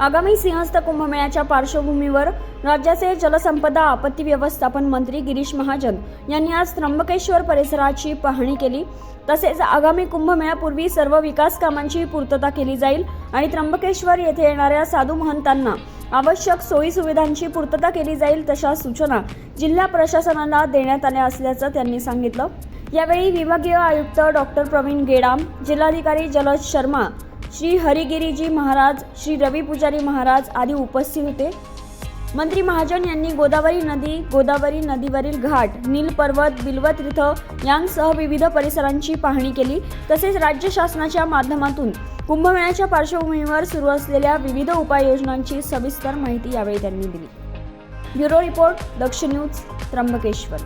आगामी सिंहस्थ कुंभमेळ्याच्या पार्श्वभूमीवर राज्याचे जलसंपदा आपत्ती व्यवस्थापन मंत्री गिरीश महाजन यांनी आज त्र्यंबकेश्वर परिसराची पाहणी केली. तसेच आगामी कुंभमेळ्यापूर्वी सर्व विकास कामांची पूर्तता केली जाईल आणि त्र्यंबकेश्वर येथे येणाऱ्या साधू महंतांना आवश्यक सोयी सुविधांची पूर्तता केली जाईल तशा सूचना जिल्हा प्रशासनाला देण्यात आल्या असल्याचं त्यांनी सांगितलं. यावेळी विभागीय आयुक्त डॉक्टर प्रवीण गेडाम जिल्हाधिकारी जलज शर्मा श्री हरिगिरीजी महाराज श्री रवी पुजारी महाराज आदी उपस्थित होते. मंत्री महाजन यांनी गोदावरी नदी गोदावरी नदीवरील घाट नील पर्वत बिलवत तीर्थ यांसह विविध परिसरांची पाहणी केली. तसेच राज्य शासनाच्या माध्यमातून कुंभमेळ्याच्या पार्श्वभूमीवर सुरू असलेल्या विविध उपाययोजनांची सविस्तर माहिती यावेळी त्यांनी दिली. Bureau report Daksh news Trimbakeshwar.